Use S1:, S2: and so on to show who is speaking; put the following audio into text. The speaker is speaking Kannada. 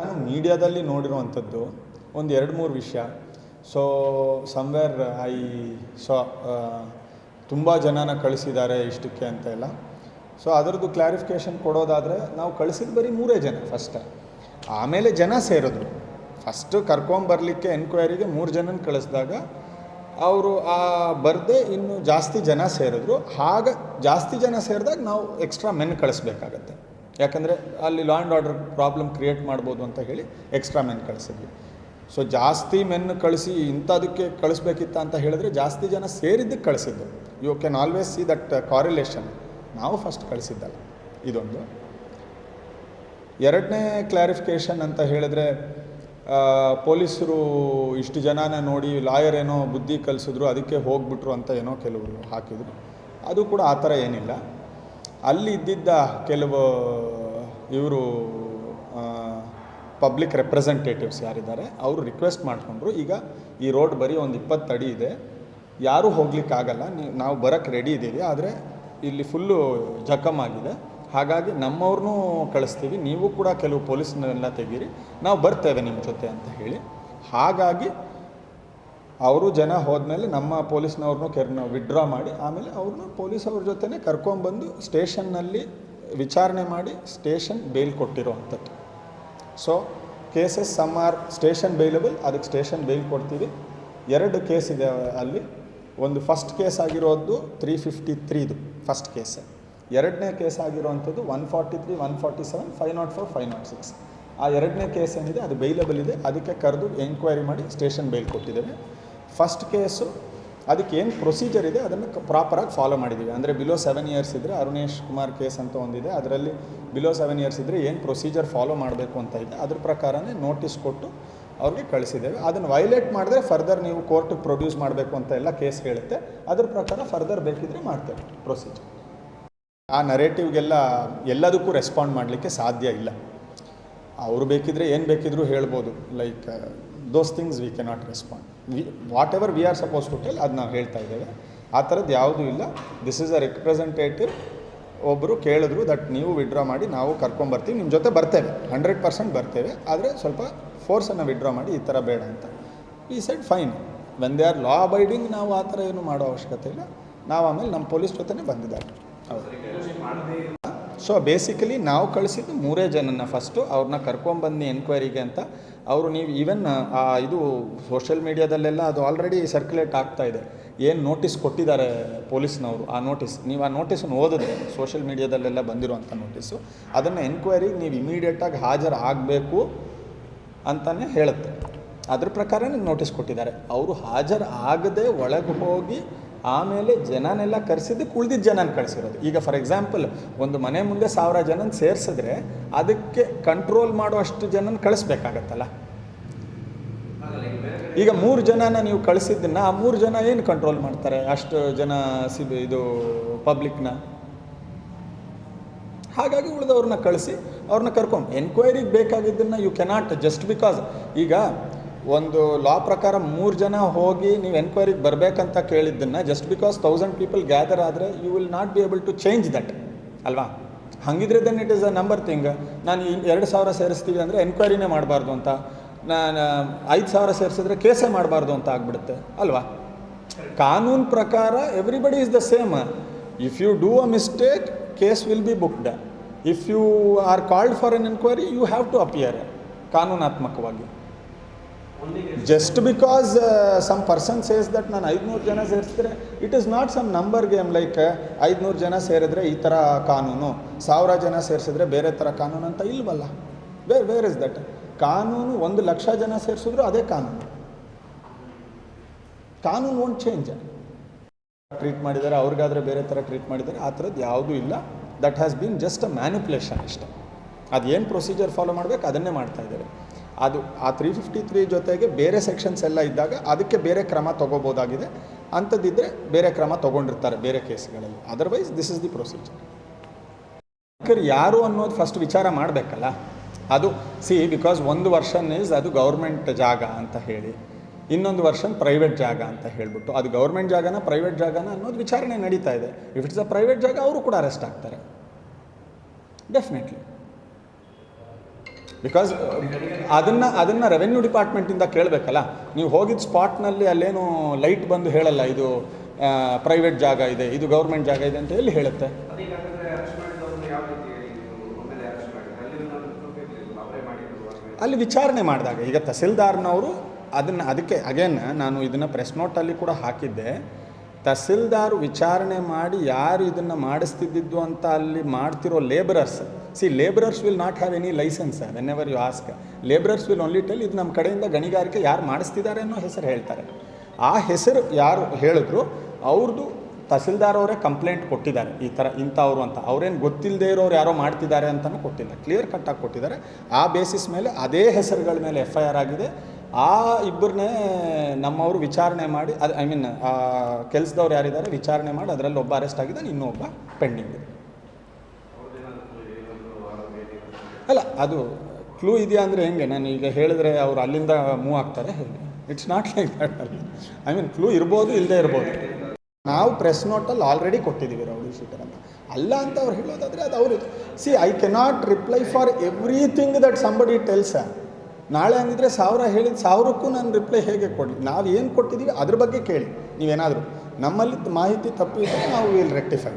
S1: ನಾನು ಮೀಡಿಯಾದಲ್ಲಿ ನೋಡಿರುವಂಥದ್ದು ಒಂದು ಎರಡು ಮೂರು ವಿಷಯ. ಸೊ ಸಮ್ವೇರ್ ಐ ಸೊ ತುಂಬ ಜನನ ಕಳಿಸಿದ್ದಾರೆ ಇಷ್ಟಕ್ಕೆ ಅಂತ ಎಲ್ಲ. ಸೊ ಅದರದ್ದು ಕ್ಲಾರಿಫಿಕೇಷನ್ ಕೊಡೋದಾದರೆ ನಾವು ಕಳಿಸಿದ ಬರೀ ಮೂರೇ ಜನ ಫಸ್ಟ್ ಆಮೇಲೆ ಜನ ಸೇರಿದ್ರು. ಫಸ್ಟ್ ಕರ್ಕೊಂಬರ್ಲಿಕ್ಕೆ ಎನ್ಕ್ವೈರಿಗೆ ಮೂರು ಜನನ ಕಳಿಸಿದಾಗ ಅವರು ಆ ಬರದೆ ಇನ್ನು ಜಾಸ್ತಿ ಜನ ಸೇರಿದ್ರು. ಆಗ ಜಾಸ್ತಿ ಜನ ಸೇರಿದಾಗ ನಾವು ಎಕ್ಸ್ಟ್ರಾ ಮೆನ್ ಕಳಿಸ್ಬೇಕಾಗತ್ತೆ. ಯಾಕಂದರೆ ಅಲ್ಲಿ law and order problem create ಮಾಡ್ಬೋದು ಅಂತ ಹೇಳಿ ಎಕ್ಸ್ಟ್ರಾ ಮೆನ್ ಕಳಿಸಿದ್ವಿ. ಸೊ ಜಾಸ್ತಿ ಮೆನ್ ಕಳಿಸಿ ಇಂಥದಕ್ಕೆ ಕಳಿಸ್ಬೇಕಿತ್ತ ಅಂತ ಹೇಳಿದ್ರೆ ಜಾಸ್ತಿ ಜನ ಸೇರಿದ್ದಕ್ಕೆ ಕಳಿಸಿದ್ದು. You can always see that correlation ನಾವು ಫಸ್ಟ್ ಕಳಿಸಿದ್ದಲ್ಲ. ಇದೊಂದು. ಎರಡನೇ ಕ್ಲಾರಿಫಿಕೇಷನ್ ಅಂತ ಹೇಳಿದ್ರೆ ಪೊಲೀಸರು ಇಷ್ಟು ಜನನ ನೋಡಿ ಲಾಯರ್ ಏನೋ ಬುದ್ಧಿ ಕಲಿಸಿದ್ರು, ಅದಕ್ಕೆ ಹೋಗ್ಬಿಟ್ರು ಅಂತ ಏನೋ ಕೆಲವರು ಹಾಕಿದರು. ಅದು ಕೂಡ ಆ ಥರ ಏನಿಲ್ಲ. ಅಲ್ಲಿ ಇದ್ದಿದ್ದ ಕೆಲವು, ಇವರು ಪಬ್ಲಿಕ್ ರೆಪ್ರೆಸೆಂಟೇಟಿವ್ಸ್ ಯಾರಿದ್ದಾರೆ, ಅವರು ರಿಕ್ವೆಸ್ಟ್ ಮಾಡಿಕೊಂಡ್ರು, ಈಗ ಈ ರೋಡ್ ಬರೀ ಒಂದು ಇಪ್ಪತ್ತು ಅಡಿ ಇದೆ, ಯಾರೂ ಹೋಗ್ಲಿಕ್ಕಾಗಲ್ಲ ನೀವು ನಾವು ಬರೋಕ್ಕೆ ರೆಡಿ ಇದ್ದೀವಿ ಆದರೆ ಇಲ್ಲಿ ಫುಲ್ಲು ಜಖಮ್ ಆಗಿದೆ, ಹಾಗಾಗಿ ನಮ್ಮವ್ರನ್ನೂ ಕಳಿಸ್ತೀವಿ, ನೀವು ಕೂಡ ಕೆಲವು ಪೊಲೀಸ್ನೆಲ್ಲ ತೆಗೀರಿ, ನಾವು ಬರ್ತೇವೆ ನಿಮ್ಮ ಜೊತೆ ಅಂತ ಹೇಳಿ, ಹಾಗಾಗಿ ಅವರು ಜನ ಹೋದ್ಮೇಲೆ ನಮ್ಮ ಪೊಲೀಸ್ನವ್ರನ್ನೂ ಕೆರ್ನ ವಿಡ್ರಾ ಮಾಡಿ, ಆಮೇಲೆ ಅವ್ರನ್ನ ಪೊಲೀಸ್ ಅವ್ರ ಜೊತೆನೇ ಕರ್ಕೊಂಡ್ಬಂದು ಸ್ಟೇಷನ್ನಲ್ಲಿ ವಿಚಾರಣೆ ಮಾಡಿ station bail ಕೊಟ್ಟಿರೋವಂಥದ್ದು. So cases some are station bailable ಅದಕ್ಕೆ ಸ್ಟೇಷನ್ ಬೇಲ್ ಕೊಡ್ತೀವಿ. ಎರಡು ಕೇಸ್ ಇದೆ ಅಲ್ಲಿ. ಒಂದು ಫಸ್ಟ್ ಕೇಸ್ ಆಗಿರೋದು ತ್ರೀ ಫಿಫ್ಟಿ ತ್ರೀದು ಫಸ್ಟ್ ಕೇಸ್ ಎರಡನೇ case ಆಗಿರೋವಂಥದ್ದು one forty three one forty seven five naught four five naught six ಆ ಎರಡನೇ ಕೇಸ್ ಏನಿದೆ, ಅದು ಬೈಲಬಲ್ ಇದೆ. ಅದಕ್ಕೆ ಕರೆದು ಎಂಕ್ವೈರಿ ಮಾಡಿ ಸ್ಟೇಷನ್ ಬೇಲ್ ಕೊಟ್ಟಿದ್ದೇವೆ. ಫಸ್ಟ್ ಕೇಸು ಅದಕ್ಕೆ ಏನು ಪ್ರೊಸೀಜರ್ ಇದೆ, ಅದನ್ನು ಪ್ರಾಪರಾಗಿ ಫಾಲೋ ಮಾಡಿದ್ದೀವಿ ಅಂದರೆ ಬಿಲೋ ಸೆವೆನ್ ಇಯರ್ಸ್ ಇದ್ದರೆ ಅರುಣೇಶ್ ಕುಮಾರ್ ಕೇಸ್ ಅಂತ ಒಂದಿದೆ. ಅದರಲ್ಲಿ ಬಿಲೋ ಸೆವೆನ್ ಇಯರ್ಸ್ ಇದ್ದರೆ ಏನು ಪ್ರೊಸೀಜರ್ ಫಾಲೋ ಮಾಡಬೇಕು ಅಂತ ಇದೆ, ಅದ್ರ ಪ್ರಕಾರನೇ ನೋಟಿಸ್ ಕೊಟ್ಟು ಅವ್ರಿಗೆ ಕಳಿಸಿದ್ದೇವೆ. ಅದನ್ನು ವೈಲೇಟ್ ಮಾಡಿದ್ರೆ ಫರ್ದರ್ ನೀವು ಕೋರ್ಟಿಗೆ ಪ್ರೊಡ್ಯೂಸ್ ಮಾಡಬೇಕು ಅಂತ ಎಲ್ಲ ಕೇಸ್ ಹೇಳುತ್ತೆ. ಅದ್ರ ಪ್ರಕಾರ ಫರ್ದರ್ ಬೇಕಿದ್ರೆ ಮಾಡ್ತೇವೆ ಪ್ರೊಸೀಜರ್ ಆ ನರೇಟಿವ್ಗೆಲ್ಲ ಎಲ್ಲದಕ್ಕೂ ರೆಸ್ಪಾಂಡ್ ಮಾಡಲಿಕ್ಕೆ ಸಾಧ್ಯ ಇಲ್ಲ. ಅವರು ಬೇಕಿದ್ರೆ ಏನು ಬೇಕಿದ್ರೂ ಹೇಳ್ಬೋದು. Like those things we cannot respond we whatever we are suppose to tell ಅದು ನಾವು ಹೇಳ್ತಾ ಇದ್ದೇವೆ. ಆ ಥರದ್ದು ಯಾವುದೂ ಇಲ್ಲ. ದಿಸ್ ಇಸ್ ಅ ರೆಪ್ರೆಸೆಂಟೇಟಿವ್ ಒಬ್ಬರು ಕೇಳಿದ್ರು ದಟ್ ನೀವು ವಿಡ್ರಾ ಮಾಡಿ ನಾವು ಕರ್ಕೊಂಬರ್ತೀವಿ ನಿಮ್ಮ ಜೊತೆ ಬರ್ತೇವೆ. ಹಂಡ್ರೆಡ್ ಪರ್ಸೆಂಟ್ ಬರ್ತೇವೆ. ಆದರೆ ಸ್ವಲ್ಪ ಫೋರ್ಸನ್ನು ವಿಡ್ರಾ ಮಾಡಿ ಈ ಥರ ಬೇಡ ಅಂತ. ಈ side fine when they are law abiding ನಾವು ಆ ಥರ ಏನು ಮಾಡೋ ಅವಶ್ಯಕತೆ ಇಲ್ಲ. ನಾವು ಆಮೇಲೆ ನಮ್ಮ ಪೊಲೀಸ್ ಜೊತೆನೇ ಬಂದಿದ್ದಾರೆ. ಸೊ ಬೇಸಿಕಲಿ ನಾವು ಕಳಿಸಿದ್ದು ಮೂರೇ ಜನನ ಫಸ್ಟು ಅವ್ರನ್ನ ಕರ್ಕೊಂಬನ್ನಿ ಎನ್ಕ್ವೈರಿಗೆ ಅಂತ. ಅವರು ನೀವು ಈವನ್ ಇದು ಸೋಷಿಯಲ್ ಮೀಡಿಯಾದಲ್ಲೆಲ್ಲ ಅದು ಆಲ್ರೆಡಿ ಸರ್ಕ್ಯುಲೇಟ್ ಆಗ್ತಾ ಇದೆ. ಏನು ನೋಟಿಸ್ ಕೊಟ್ಟಿದ್ದಾರೆ ಪೊಲೀಸ್ನವರು ಆ ನೋಟಿಸ್ ನೀವು ಆ ನೋಟಿಸನ್ನು ಓದಿದ್ರೆ ಸೋಷಿಯಲ್ ಮೀಡಿಯಾದಲ್ಲೆಲ್ಲ ಬಂದಿರುವಂಥ ನೋಟಿಸು ಅದನ್ನು ಎನ್ಕ್ವೈರಿ ನೀವು ಇಮಿಡಿಯೇಟಾಗಿ ಹಾಜರು ಆಗಬೇಕು ಅಂತಲೇ ಹೇಳುತ್ತೆ. ಅದ್ರ ಪ್ರಕಾರನೇ ನೋಟಿಸ್ ಕೊಟ್ಟಿದ್ದಾರೆ. ಅವರು ಹಾಜರು ಆಗದೆ ಒಳಗೆ ಹೋಗಿ ಆಮೇಲೆ ಜನನೆಲ್ಲ ಕರೆಸಿದ್ದಕ್ಕೆ ಉಳ್ದಿದ್ದ ಜನನ ಕಳಿಸಿರೋದು. ಈಗ ಫಾರ್ ಎಕ್ಸಾಂಪಲ್ ಒಂದು ಮನೆ ಮುಂದೆ ಸಾವಿರ ಜನನ ಸೇರಿಸಿದ್ರೆ ಅದಕ್ಕೆ ಕಂಟ್ರೋಲ್ ಮಾಡುವಷ್ಟು ಜನನ ಕಳಿಸ್ಬೇಕಾಗತ್ತಲ್ಲ? ಈಗ ಮೂರು ಜನನ ನೀವು ಕಳಿಸಿದ್ದನ್ನ ಆ ಮೂರು ಜನ ಏನು ಕಂಟ್ರೋಲ್ ಮಾಡ್ತಾರೆ? ಅಷ್ಟು ಜನ ಇದು ಪಬ್ಲಿಕ್ನ ಹಾಗಾಗಿ ಉಳಿದವ್ರನ್ನ ಕಳಿಸಿ ಅವ್ರನ್ನ ಕರ್ಕೊಂಡು. ಎನ್ಕ್ವೈರಿಗೆ ಬೇಕಾಗಿದ್ದನ್ನು ಯು ಕೆನಾಟ್ ಜಸ್ಟ್ ಬಿಕಾಸ್ ಈಗ ಒಂದು ಲಾ ಪ್ರಕಾರ ಮೂರು ಜನ ಹೋಗಿ ನೀವು ಎನ್ಕ್ವೈರಿಗೆ ಬರಬೇಕಂತ ಕೇಳಿದ್ದನ್ನು just because thousand people gather ಆದರೆ you will not be able to change that ಅಲ್ವಾ? ಹಾಗಿದ್ರೆ then it is a number thing ನಾನು ಎರಡು ಸಾವಿರ ಸೇರಿಸ್ತೀವಿ ಅಂದರೆ ಎನ್ಕ್ವೈರಿನೇ ಮಾಡಬಾರ್ದು ಅಂತ. ನಾನು ಐದು ಸಾವಿರ ಸೇರಿಸಿದ್ರೆ ಕೇಸೇ ಮಾಡಬಾರ್ದು ಅಂತ ಆಗ್ಬಿಡುತ್ತೆ. ಅಲ್ವಾ? ಕಾನೂನು ಪ್ರಕಾರ everybody is the same if you do a mistake case will be booked if you are called for an enquiry you have to appear ಕಾನೂನಾತ್ಮಕವಾಗಿ. Just because some person says that ನಾನು ಐದುನೂರು ಜನ ಸೇರಿಸಿದ್ರೆ it is not some number game like ಐದುನೂರು ಜನ ಸೇರಿದ್ರೆ ಈ ಥರ ಕಾನೂನು, ಸಾವಿರ ಜನ ಸೇರಿಸಿದ್ರೆ ಬೇರೆ ಥರ ಕಾನೂನು ಅಂತ ಇಲ್ವಲ್ಲ? ವೇರ್ ವೇರ್ ಇಸ್ ದಟ್ ಕಾನೂನು ಒಂದು ಲಕ್ಷ ಜನ ಸೇರಿಸಿದ್ರು ಅದೇ ಕಾನೂನು. ಕಾನೂನು ಒಂದು ಚೇಂಜ್ ಟ್ರೀಟ್ ಮಾಡಿದ್ದಾರೆ ಅವ್ರಿಗಾದರೆ ಬೇರೆ ಥರ ಟ್ರೀಟ್ ಮಾಡಿದ್ದಾರೆ ಆ ಥರದ್ದು ಯಾವುದೂ ಇಲ್ಲ. That has been just a manipulation ಇಷ್ಟ ಅದೇನು ಪ್ರೊಸೀಜರ್ ಫಾಲೋ ಮಾಡಬೇಕು, ಅದನ್ನೇ ಮಾಡ್ತಾ ಇದ್ದಾರೆ. ಅದು ಆ ತ್ರೀ ಫಿಫ್ಟಿ ತ್ರೀ ಜೊತೆಗೆ ಬೇರೆ ಸೆಕ್ಷನ್ಸ್ ಎಲ್ಲ ಇದ್ದಾಗ ಅದಕ್ಕೆ ಬೇರೆ ಕ್ರಮ ತೊಗೋಬೋದಾಗಿದೆ. ಅಂಥದ್ದಿದ್ದರೆ ಬೇರೆ ಕ್ರಮ ತೊಗೊಂಡಿರ್ತಾರೆ ಬೇರೆ ಕೇಸ್ಗಳಲ್ಲಿ. Otherwise this is the procedure ಯಾರು ಅನ್ನೋದು ಫಸ್ಟ್ ವಿಚಾರ ಮಾಡಬೇಕಲ್ಲ? ಅದು ಸಿ ಬಿಕಾಸ್ ಒಂದು ವರ್ಷನ್ ಈಸ್ ಅದು ಗೌರ್ಮೆಂಟ್ ಜಾಗ ಅಂತ ಹೇಳಿ, ಇನ್ನೊಂದು ವರ್ಷನ್ ಪ್ರೈವೇಟ್ ಜಾಗ ಅಂತ ಹೇಳಿಬಿಟ್ಟು, ಅದು ಗೌರ್ಮೆಂಟ್ ಜಾಗನ ಪ್ರೈವೇಟ್ ಜಾಗನ ಅನ್ನೋದು ವಿಚಾರಣೆ ನಡೀತಾ ಇದೆ. ಇಫ್ ಇಟ್ಸ್ ಅ ಪ್ರೈವೇಟ್ ಜಾಗ, ಅವರು ಕೂಡ ಅರೆಸ್ಟ್ ಆಗ್ತಾರೆ. ಡೆಫಿನೆಟ್ಲಿ ಬಿಕಾಸ್ ಅದನ್ನು ಅದನ್ನು ರೆವೆನ್ಯೂ ಡಿಪಾರ್ಟ್ಮೆಂಟಿಂದ ಕೇಳಬೇಕಲ್ಲ? ನೀವು ಹೋಗಿದ್ದ ಸ್ಪಾಟ್ನಲ್ಲಿ ಅಲ್ಲೇನು ಲೈಟ್ ಬಂದು ಹೇಳಲ್ಲ ಇದು ಪ್ರೈವೇಟ್ ಜಾಗ ಇದೆ ಇದು ಗೌರ್ಮೆಂಟ್ ಜಾಗ ಇದೆ ಅಂತ ಎಲ್ಲಿ ಹೇಳುತ್ತೆ?
S2: ಅಲ್ಲಿ
S1: ವಿಚಾರಣೆ ಮಾಡಿದಾಗ ಈಗ ತಹಸೀಲ್ದಾರ್ನವರು ಅದನ್ನು ಅದಕ್ಕೆ ಅಗೇನ್ ನಾನು ಇದನ್ನು ಪ್ರೆಸ್ ನೋಟಲ್ಲಿ ಕೂಡ ಹಾಕಿದ್ದೆ. ತಹಸೀಲ್ದಾರ್ ವಿಚಾರಣೆ ಮಾಡಿ ಯಾರು ಇದನ್ನು ಮಾಡಿಸ್ತಿದ್ದಿದ್ದು ಅಂತ ಅಲ್ಲಿ ಮಾಡ್ತಿರೋ labourers see labourers will not have any licence whenever you ask labourers will only tell ಇದು ನಮ್ಮ ಕಡೆಯಿಂದ ಗಣಿಗಾರಿಕೆ ಯಾರು ಮಾಡಿಸ್ತಿದ್ದಾರೆ ಅನ್ನೋ ಹೆಸರು ಹೇಳ್ತಾರೆ. ಆ ಹೆಸರು ಯಾರು ಹೇಳಿದ್ರು ಅವ್ರದ್ದು ತಹಸೀಲ್ದಾರ್ ಅವರೇ ಕಂಪ್ಲೇಂಟ್ ಕೊಟ್ಟಿದ್ದಾರೆ, ಈ ಥರ ಇಂಥವ್ರು ಅಂತ. ಅವ್ರೇನು ಗೊತ್ತಿಲ್ಲದೆ ಇರೋರು ಯಾರೋ ಮಾಡ್ತಿದ್ದಾರೆ ಅಂತಲೂ ಕೊಟ್ಟಿಲ್ಲ ಕ್ಲಿಯರ್ ಕಟ್ಟಾಗಿ ಕೊಟ್ಟಿದ್ದಾರೆ. ಆ ಬೇಸಿಸ್ ಮೇಲೆ ಅದೇ ಹೆಸರುಗಳ ಮೇಲೆ ಎಫ್ ಐ ಆರ್ ಆಗಿದೆ. ಆ ಇಬ್ಬರನ್ನೇ ನಮ್ಮವರು ವಿಚಾರಣೆ ಮಾಡಿ, ಅದು ಐ ಮೀನ್ ಆ ಕೆಲಸದವ್ರು ಯಾರಿದ್ದಾರೆ ವಿಚಾರಣೆ ಮಾಡಿ ಅದರಲ್ಲಿ ಒಬ್ಬ ಅರೆಸ್ಟ್ ಆಗಿದ್ದಾನೆ, ಇನ್ನೊಬ್ಬ ಪೆಂಡಿಂಗ್ ಇದೆ. ಅಲ್ಲ, ಅದು ಕ್ಲೂ ಇದೆಯಾ ಅಂದರೆ ಹೆಂಗೆ? ನಾನು ಈಗ ಹೇಳಿದ್ರೆ ಅವ್ರು ಅಲ್ಲಿಂದ ಮೂವ್ ಆಗ್ತಾರೆ ಹೇಗೆ it's not like that I mean clue ಇರ್ಬೋದು ಇಲ್ಲದೆ ಇರ್ಬೋದು. ನಾವು ಪ್ರೆಸ್ ನೋಟಲ್ಲಿ ಆಲ್ರೆಡಿ ಕೊಟ್ಟಿದ್ದೀವಿ ರೌಡಿ ಶೀಟರ್ ಅಂತ. ಅಲ್ಲ ಅಂತ ಅವ್ರು ಹೇಳೋದಾದರೆ ಅದು ಅವರು see I cannot reply for everything that somebody tells ನಾಳೆ ಹಂಗಿದ್ರೆ ಸಾವಿರ ಹೇಳಿದ ಸಾವಿರಕ್ಕೂ ನಾನು ರಿಪ್ಲೈ ಹೇಗೆ ಕೊಡಲಿ? ನಾವು ಏನು ಕೊಟ್ಟಿದ್ದೀವಿ ಅದ್ರ ಬಗ್ಗೆ ಕೇಳಿ. ನೀವೇನಾದರೂ ನಮ್ಮಲ್ಲಿ ಮಾಹಿತಿ ತಪ್ಪಿದ್ರೆ ನಾವು ವಿಲ್ ರೆಕ್ಟಿಫೈ